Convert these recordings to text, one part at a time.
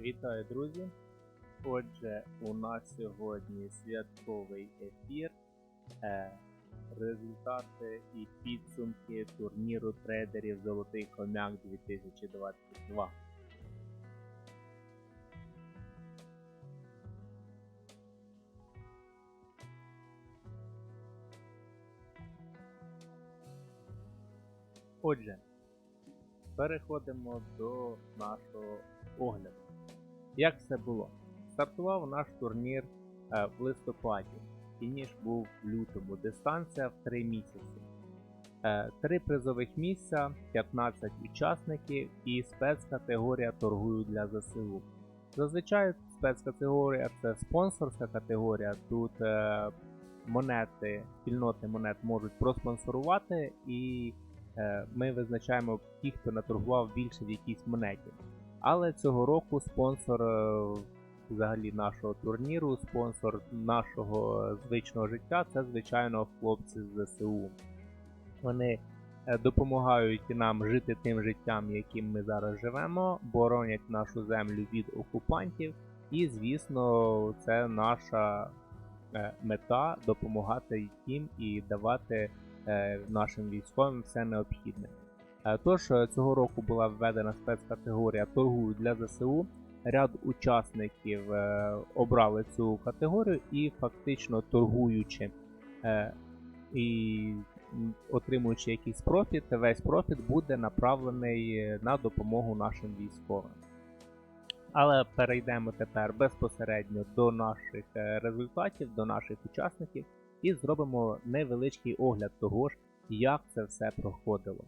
Вітаю, друзі! Отже, у нас сьогодні святковий ефір. Е, результати і підсумки турніру трейдерів Золотий Хомяк 2022. Отже, переходимо до нашого огляду. Як все було? Стартував наш турнір е, в листопаді, фініш був в лютому, дистанція в 3 місяці. Е, Три призових місця, 15 учасників і спецкатегорія торгую для ЗСУ. Зазвичай спецкатегорія це спонсорська категорія. Тут е, монети, спільноти монет можуть проспонсорувати, і ми визначаємо ті, хто наторгував більше в якійсь монеті. Але цього року спонсор е, взагалі нашого турніру, спонсор нашого звичного життя це, звичайно, хлопці з ЗСУ. Вони е, допомагають нам жити тим життям, яким ми зараз живемо, боронять нашу землю від окупантів. І, звісно, це наша е, мета допомагати їм і давати нашим військовим все необхідне. Е, Тож е, цього року була введена спецкатегорія торгую для ЗСУ. Ряд учасників е, обрали цю категорію і фактично торгуючи і отримуючи якийсь профіт, весь профіт буде направлений на допомогу нашим військовим. Але перейдемо тепер безпосередньо до наших результатів, до наших учасників і зробимо невеличкий огляд того ж, як це все проходило.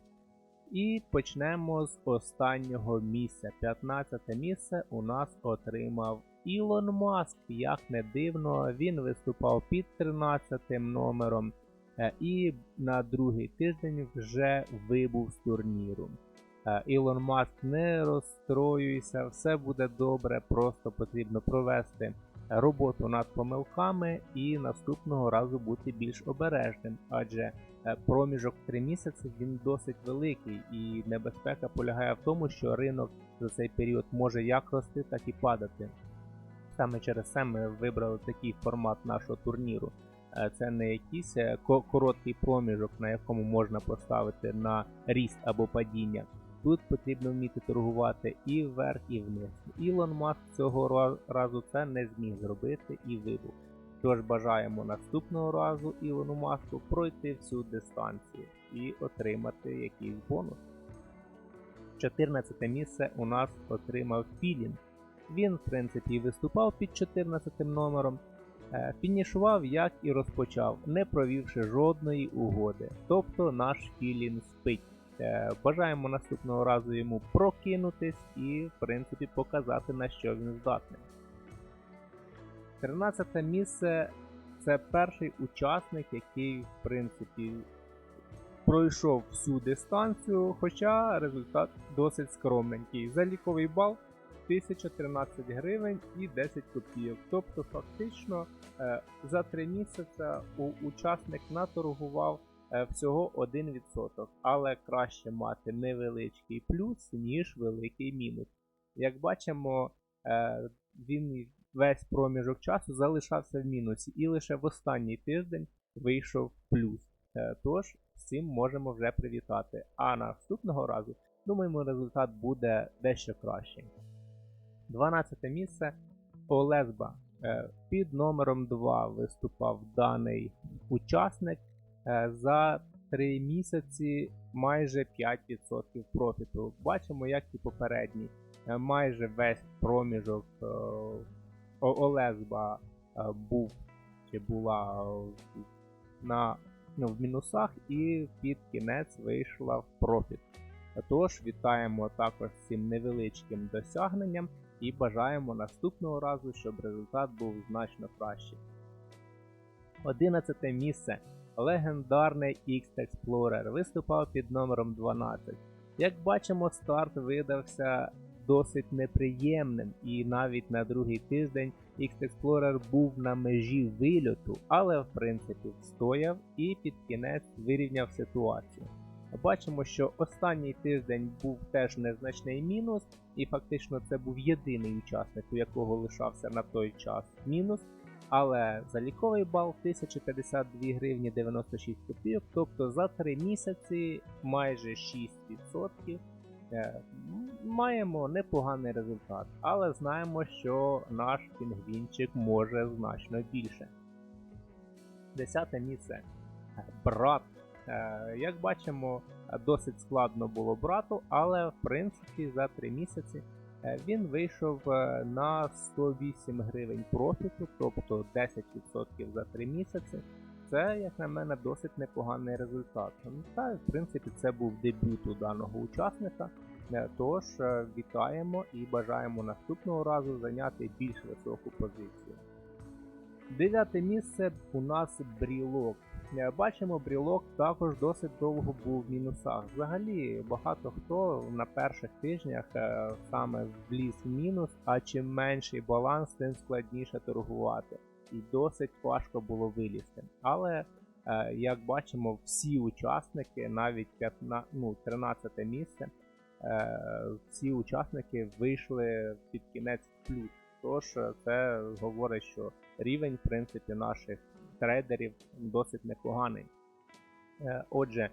І почнемо з останнього місця. 15 місце у нас отримав Ілон Маск. Як не дивно, він виступав під 13 номером е, і на другий тиждень вже вибув з турніру. Е, Ілон Маск не розстроюйся, все буде добре, просто потрібно провести роботу над помилками і наступного разу бути більш обережним, адже проміжок 3 місяці він досить великий, і небезпека полягає в тому, що ринок за цей період може як рости, так і падати. Саме через це ми вибрали такий формат нашого турніру. Е, Це не якийсь е, короткий проміжок, на якому можна поставити на ріст або падіння. Тут потрібно вміти торгувати і вверх, і вниз. Ілон Маск цього разу це не зміг зробити і вибув. Тож бажаємо наступного разу Ілону Маску пройти всю дистанцію і отримати якийсь бонус. 14 місце у нас отримав Філін. Він, в принципі, виступав під 14 номером. Е, Фінішував, як і розпочав, не провівши жодної угоди. Тобто наш Філін спить. Е, Бажаємо наступного разу йому прокинутись і, в принципі, показати на що він здатний. 13 місце це перший учасник, який, в принципі, пройшов всю дистанцію, хоча результат досить скромненький. Заліковий бал 1013 гривень і 10 копійок. Тобто, фактично, е, за 3 місяці учасник наторгував е, всього 1%, але краще мати невеличкий плюс, ніж великий мінус. Як бачимо, е, він весь проміжок часу залишався в мінусі, і лише в останній тиждень вийшов плюс. Е, Тож цим можемо вже привітати. А наступного разу, думаємо, результат буде дещо кращий. 12 місце Олезба. Е, Під номером 2 виступав даний учасник Е, за 3 місяці майже 5% профіту. Бачимо, як і попередній. Майже весь проміжок О- Олезба е, був чи була е, на, ну, в мінусах і під кінець вийшла в профіт. Тож вітаємо також цим невеличким досягненням і бажаємо наступного разу, щоб результат був значно кращий. 11 місце. Легендарний X Explorer виступав під номером 12. Як бачимо, старт видався досить неприємним, і навіть на другий тиждень X Explorer був на межі вильоту, але в принципі встояв і під кінець вирівняв ситуацію. Бачимо, що останній тиждень був теж незначний мінус, і фактично це був єдиний учасник, у якого лишався на той час мінус. Але заліковий бал 1052 гривні 96 копійок, тобто за 3 місяці майже 6%. Маємо непоганий результат, але знаємо, що наш пінгвінчик може значно більше. Десяте місце. Брат. Е, Як бачимо, досить складно було брату, але в принципі за 3 місяці е, він вийшов е, на 108 гривень профіту, тобто 10% за 3 місяці. Це, як на мене, досить непоганий результат. Та, в принципі, це був дебют у даного учасника. Е, Тож е, вітаємо і бажаємо наступного разу зайняти більш високу позицію. Дев'яте місце у нас брілок. Е, Бачимо, брілок також досить довго був в мінусах. Взагалі, багато хто на перших тижнях саме вліз в мінус, а чим менший баланс, тим складніше торгувати. І досить важко було вилізти. Але як бачимо, всі учасники, навіть 15, ну, 13 місце, всі учасники вийшли під кінець плюс. Тож е, це говорить, що рівень, в принципі, наших трейдерів досить непоганий. Е, Отже,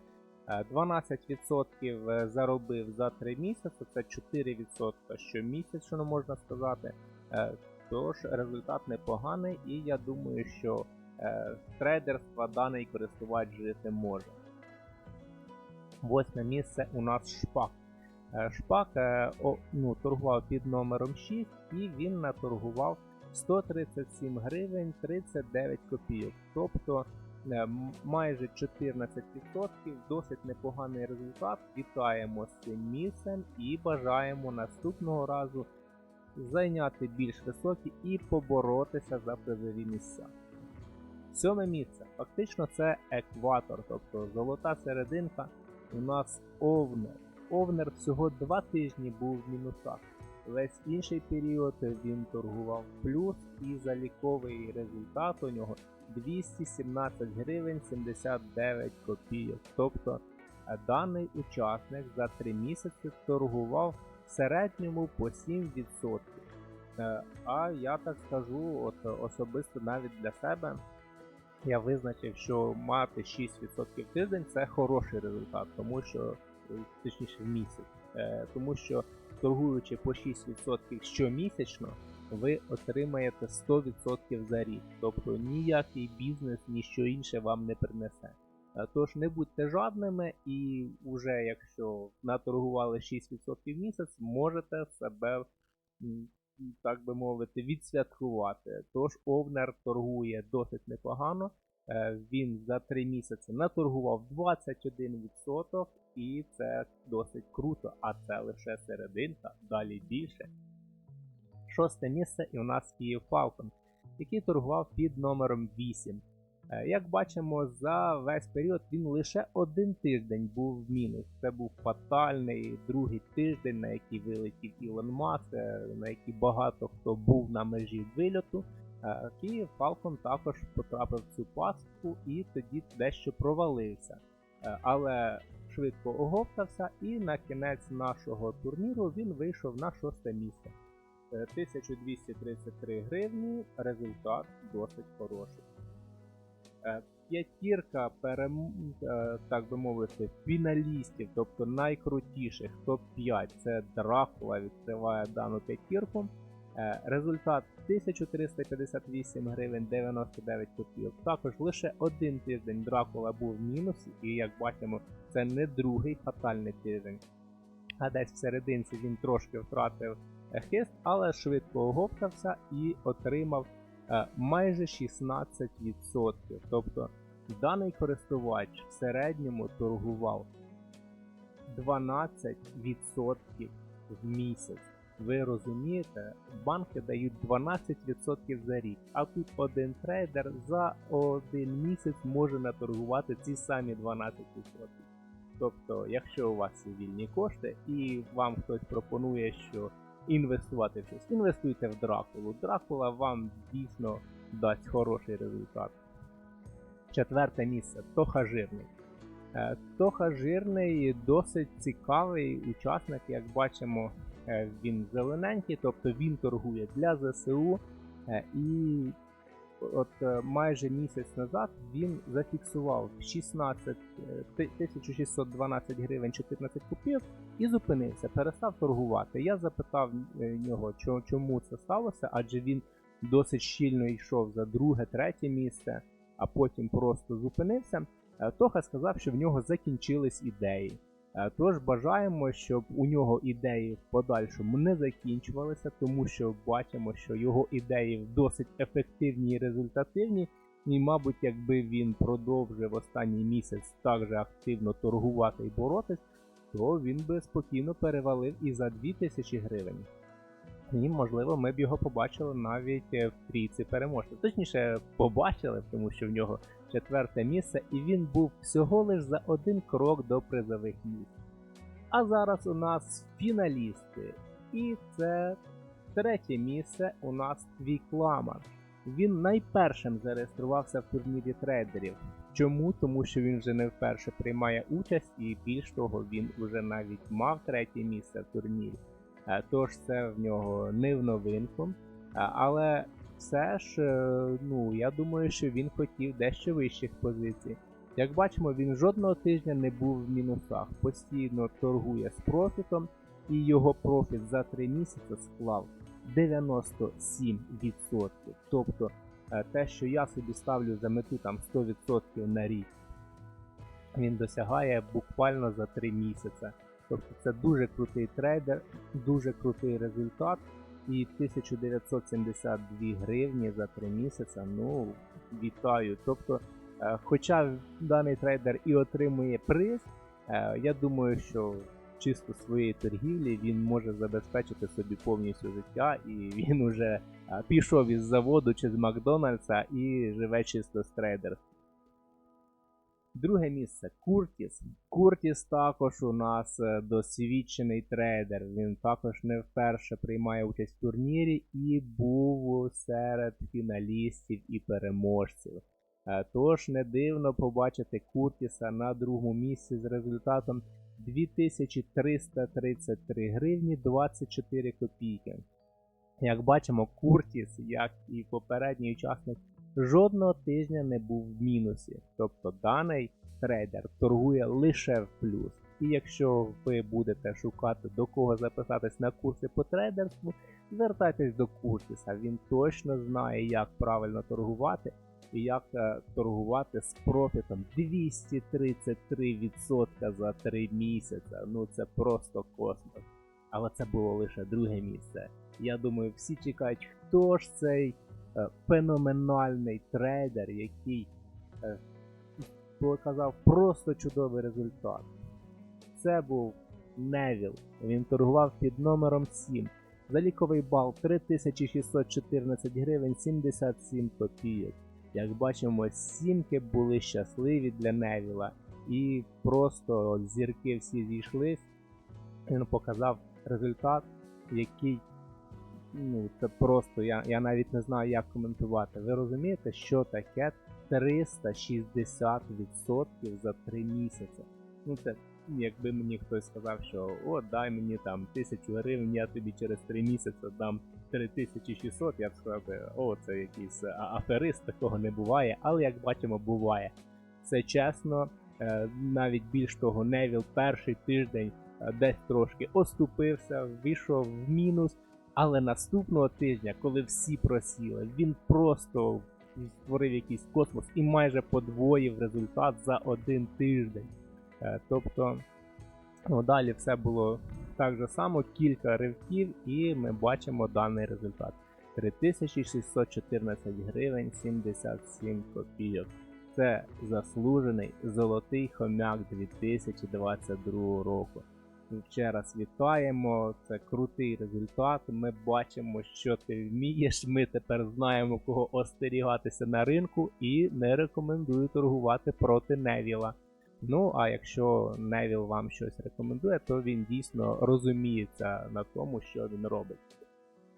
е, 12% заробив за 3 місяці, це 4% щомісячно можна сказати. Е, Тож результат непоганий, і я думаю, що е, трейдерства даний користувач жити може. Восьме місце у нас шпак. Е, Шпак е, ну, торгував під номером 6 і він наторгував 137 гривень 39 копійок. Тобто е, майже 14%, досить непоганий результат. Вітаємо з цим місцем і бажаємо наступного разу зайняти більш високі і поборотися за призові місця. Сьоме місце. Фактично це екватор, тобто золота серединка. У нас овнер. Овнер всього 2 тижні був в мінусах. Весь інший період він торгував плюс і заліковий результат у нього 217 гривень 79 копійок. Тобто е, даний учасник за 3 місяці торгував в середньому по 7%. Е, А я так скажу, от особисто навіть для себе я визначив, що мати 6% в тиждень це хороший результат, тому що точніше в місяць, Е, тому що торгуючи по 6% щомісячно, ви отримаєте 100% за рік. Тобто ніякий бізнес, ніщо інше вам не принесе. Е, Тож не будьте жадними, і вже якщо наторгували 6% в місяць, можете себе, так би мовити, відсвяткувати. Тож Овнер торгує досить непогано. Е, Він за 3 місяці наторгував 21%, і це досить круто, а це лише серединка, далі більше. Шосте місце і у нас Київ Falcon, який торгував під номером 8. Е, Як бачимо, за весь період він лише один тиждень був в мінус. Це був фатальний другий тиждень, на який вилетів Ілон Маск, е, на який багато хто був на межі вильоту. Е, Київ Falcon також потрапив в цю пастку і тоді дещо провалився. Е, Але швидко оговтався і на кінець нашого турніру він вийшов на шосте місце. Е, 1233 гривні, результат досить хороший. Е, П'ятірка перем... е, так би мовити, фіналістів, тобто найкрутіших топ-5, це Дракула відкриває дану п'ятірку. Е, Результат 1358 гривень 99 копійок. Також лише один тиждень Дракула був в мінусі, і як бачимо, це не другий фатальний тиждень. А десь в серединці він трошки втратив е, хист, але швидко оговтався і отримав е, майже 16%. Тобто даний користувач в середньому торгував 12% в місяць. Ви розумієте, банки дають 12% за рік, а тут один трейдер за один місяць може наторгувати ці самі 12%. Тобто, якщо у вас є вільні кошти і вам хтось пропонує, що інвестувати в щось, інвестуйте в Дракулу. Дракула вам дійсно дасть хороший результат. Четверте місце Тоха Жирний. Е, Тоха жирний, досить цікавий учасник, як бачимо, він зелененький, тобто він торгує для ЗСУ. Е, І от е, майже місяць назад він зафіксував 16 е, 1612 гривень 14 копійок і зупинився, перестав торгувати. Я запитав е, нього, чому це сталося, адже він досить щільно йшов за друге, третє місце, а потім просто зупинився. Е, Тоха сказав, що в нього закінчились ідеї. Е, Тож бажаємо, щоб у нього ідеї в подальшому не закінчувалися, тому що бачимо, що його ідеї досить ефективні і результативні. І, мабуть, якби він продовжив останній місяць так же активно торгувати і боротись, то він би спокійно перевалив і за 2000 гривень. І, можливо, ми б його побачили навіть е, в трійці переможців. Точніше, побачили, тому що в нього четверте місце, і він був всього лиш за один крок до призових місць. А зараз у нас фіналісти. І це третє місце у нас твій кламар. Він найпершим зареєструвався в турнірі трейдерів. Чому? Тому що він вже не вперше приймає участь, і більш того, він уже навіть мав третє місце в турнірі. Е, Тож це в нього не в новинку. Е, Але все ж, е, ну я думаю, що він хотів дещо вищих позицій. Як бачимо, він жодного тижня не був в мінусах, постійно торгує з профітом, і його профіт за 3 місяці склав 97%. Тобто е, те, що я собі ставлю за мету там 100% на рік, він досягає буквально за 3 місяці. Тобто це дуже крутий трейдер, дуже крутий результат. І 1972 гривні за 3 місяці. Ну, вітаю. Тобто, е, хоча даний трейдер і отримує приз, е, я думаю, що чисто своєї торгівлі він може забезпечити собі повністю життя, і він уже е, пішов із заводу чи з Макдональдса і живе чисто з трейдерства. Друге місце Куртіс. Куртіс також у нас е, досвідчений трейдер. Він також не вперше приймає участь в турнірі і був серед фіналістів і переможців. Е, Тож не дивно побачити Куртіса на другому місці з результатом 2333 гривні 24 копійки. Як бачимо, Куртіс, як і попередній учасник, жодного тижня не був в мінусі. Тобто даний трейдер торгує лише в плюс. І якщо ви будете шукати до кого записатись на курси по трейдерству, звертайтесь до Куртіса. Він точно знає, як правильно торгувати і як е, торгувати з профітом 233% за 3 місяці. Ну це просто космос. Але це було лише друге місце. Я думаю, всі чекають, хто ж цей феноменальний трейдер, який е, показав просто чудовий результат. Це був Невіл. Він торгував під номером 7. Заліковий бал 3614 гривень 77 копійок. Як бачимо, сімки були щасливі для Невіла. І просто зірки всі зійшлись. Він показав результат, який ну, це просто, я, я навіть не знаю, як коментувати. Ви розумієте, що таке 360% за 3 місяці? Ну це якби мені хтось сказав, що о, дай мені там 1000 гривень, я тобі через 3 місяці дам 3600, я б сказав, о, це якийсь аферист, такого не буває, але як бачимо, буває. Це чесно, е, навіть більш того, Невіл перший тиждень е, десь трошки оступився, вийшов в мінус. Але наступного тижня, коли всі просіли, він просто створив якийсь космос і майже подвоїв результат за один тиждень. Е, Тобто, ну, далі все було так же само, кілька ривків, і ми бачимо даний результат. 3614 гривень 77 копійок. Це заслужений золотий хомяк 2022 року. Ще раз вітаємо, це крутий результат. Ми бачимо, що ти вмієш. Ми тепер знаємо, кого остерігатися на ринку, і не рекомендую торгувати проти Невіла. Ну, а якщо Невіл вам щось рекомендує, то він дійсно розуміється на тому, що він робить.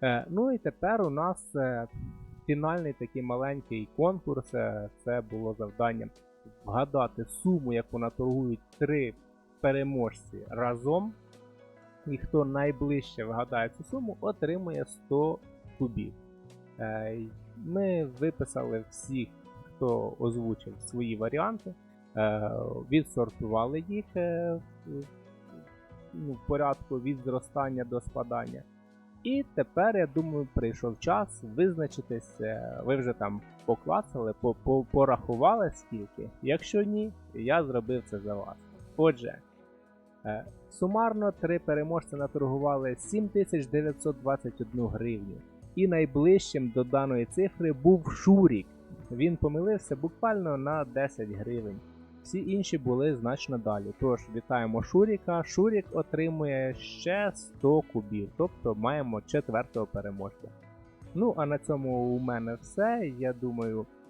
Е, ну і тепер у нас е, фінальний такий маленький конкурс. Е, це було завдання вгадати суму, яку наторгують три переможці разом. І хто найближче вгадає цю суму, отримує 100 кубів. Е, Ми виписали всіх, хто озвучив свої варіанти, е, відсортували їх е, в ну, порядку від зростання до спадання. І тепер, я думаю, прийшов час визначитись. е, Ви вже там поклацали, по- по- порахували скільки. Якщо ні, я зробив це за вас. Отже, сумарно три переможці наторгували 7921 гривню. І найближчим до даної цифри був Шурік. Він помилився буквально на 10 гривень. Всі інші були значно далі. Тож вітаємо Шуріка. Шурік отримує ще 100 кубів, тобто маємо четвертого переможця. Ну, а на цьому у мене все. Я думаю, е,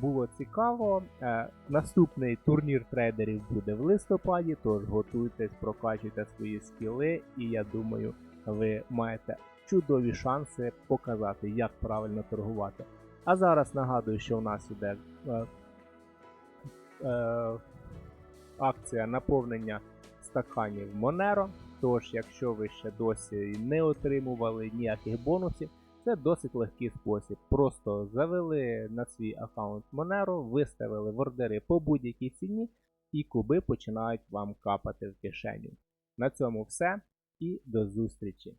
було цікаво. Е, Наступний турнір трейдерів буде в листопаді, тож готуйтесь, прокачуйте свої скіли, і я думаю, ви маєте чудові шанси показати, як правильно торгувати. А зараз нагадую, що у нас іде е, е, акція наповнення стаканів Monero. Тож, якщо ви ще досі не отримували ніяких бонусів, це досить легкий спосіб. Просто завели на свій аккаунт Monero, виставили в ордери по будь-якій ціні, і куби починають вам капати в кишеню. На цьому все і до зустрічі!